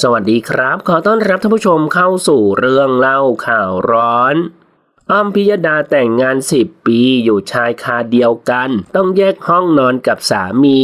สวัสดีครับ ขอต้อนรับท่านผู้ชมเข้าสู่เรื่องเล่าข่าวร้อนอ้อมพิยดาแต่งงาน 10 ปีอยู่ชายคาเดียวกัน ต้องแยกห้องนอนกับสามี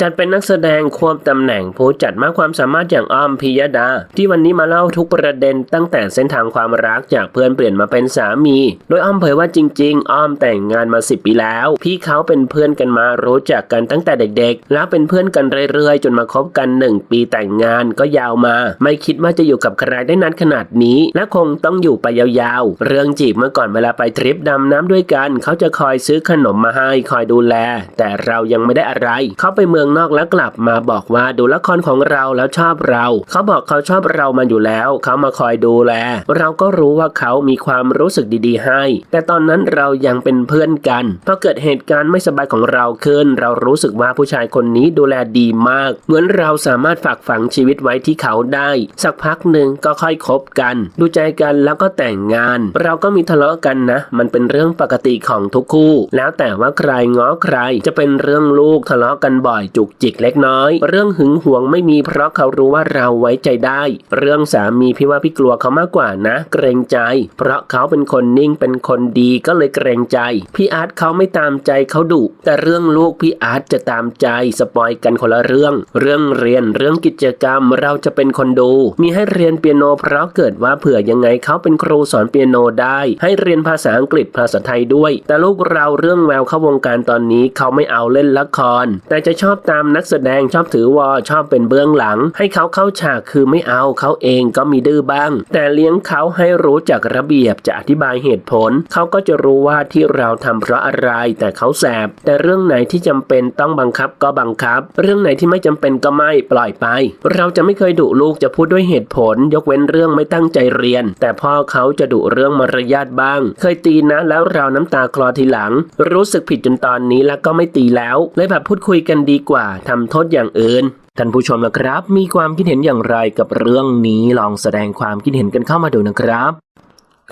จัดเป็นนักแสดงควบตำแหน่งผู้จัดมากความสามารถอย่างอ้อมพิยดา ที่วันนี้มาเล่าทุกประเด็นตั้งแต่เส้นทางความรักจากเพื่อนเปลี่ยนมาเป็นสามี โดยอ้อมเผยว่าจริง ๆ อ้อมแต่งงานมา10ปีแล้ว พี่เขาเป็นเพื่อนกันมารู้จักกันตั้งแต่เด็กๆ แล้วเป็นเพื่อนกันเรื่อยๆ จนมาคบกัน1ปีแต่งงานก็ยาวมา ไม่คิดว่าจะอยู่กับใครได้นานขนาดนี้ และคงต้องอยู่ไปยาวๆ เรื่องจีบเมื่อก่อนเวลาไปทริปดำน้ำด้วยกัน เขาจะคอยซื้อขนมมาให้คอยดูแล แต่เรายังไม่ได้อะไรเขาไปเมืองืองนอกแล้วกลับมาบอกว่าดูละครของเราแล้วชอบเรา เขาบอกเขาชอบเรามาอยู่แล้ว เขามาคอยดูแล เราก็รู้ว่าเขามีความรู้สึกดีๆ ให้ แต่ตอนนั้นเรายังเป็นเพื่อนกันพอเกิดเหตุการณ์ไม่สบายของเราขึ้น เรารู้สึกว่าผู้ชายคนนี้ดูแลดีมาก เหมือนเราสามารถฝากฝังชีวิตไว้ที่เขาได้ สักพักหนึ่งก็ค่อยคบกัน ดูใจกันแล้วก็แต่งงาน เราก็มีทะเลาะกันนะ มันเป็นเรื่องปกติของทุกคู่ แล้วแต่ว่าใครง้อใครจะเป็นเรื่องลูกทะเลาะกันบ่อยจุกจิกเล็กน้อย เรื่องหึงหวงไม่มีเพราะเขารู้ว่าเราไว้ใจได้ เรื่องสามีพี่ว่าพี่กลัวเขามากกว่านะ เกรงใจ เพราะเขาเป็นคนนิ่งเป็นคนดีก็เลยเกรงใจ พี่อาร์ตเขาไม่ตามใจเขาดุแต่เรื่องลูกพี่อาร์ตจะตามใจสปอยกันคนละเรื่อง เรื่องเรียนเรื่องกิจกรรมเราจะเป็นคนดู มีให้เรียนเปียโนเพราะเกิดว่าเผื่อยังไงเขาเป็นครูสอนเปียโนได้ ให้เรียนภาษาอังกฤษภาษาไทยด้วย แต่ลูกเราเรื่องแววเข้าวงการตอนนี้เขาไม่เอาเล่นละคร แต่จะชอบตามนักแสดงชอบถือวอชอบเป็นเบื้องหลัง ให้เขาเข้าฉากคือไม่เอาเขาเองก็มีดื้อบ้าง แต่เลี้ยงเขาให้รู้จักระเบียบจะอธิบายเหตุผล เขาก็จะรู้ว่าที่เราทำเพราะอะไร แต่เขาแสบ แต่เรื่องไหนที่จำเป็นต้องบังคับก็บังคับ เรื่องไหนที่ไม่จำเป็นก็ไม่ปล่อยไป เราจะไม่เคยดุลูกจะพูดด้วยเหตุผล ยกเว้นเรื่องไม่ตั้งใจเรียน แต่พ่อเขาจะดุเรื่องมารยาทบ้าง เคยตีนะแล้วเราน้ำตาคลอทีหลัง รู้สึกผิดจนตอนนี้แล้วก็ไม่ตีแล้วเลยแบบพูดคุยกันดีกว่าทำโทษอย่างอื่น ท่านผู้ชมนะครับ มีความคิดเห็นอย่างไรกับเรื่องนี้ลองแสดงความคิดเห็นกันเข้ามาดูนะครับ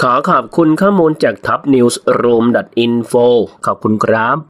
ขอขอบคุณข้อมูลจาก topnewsroom.info ขอบคุณครับ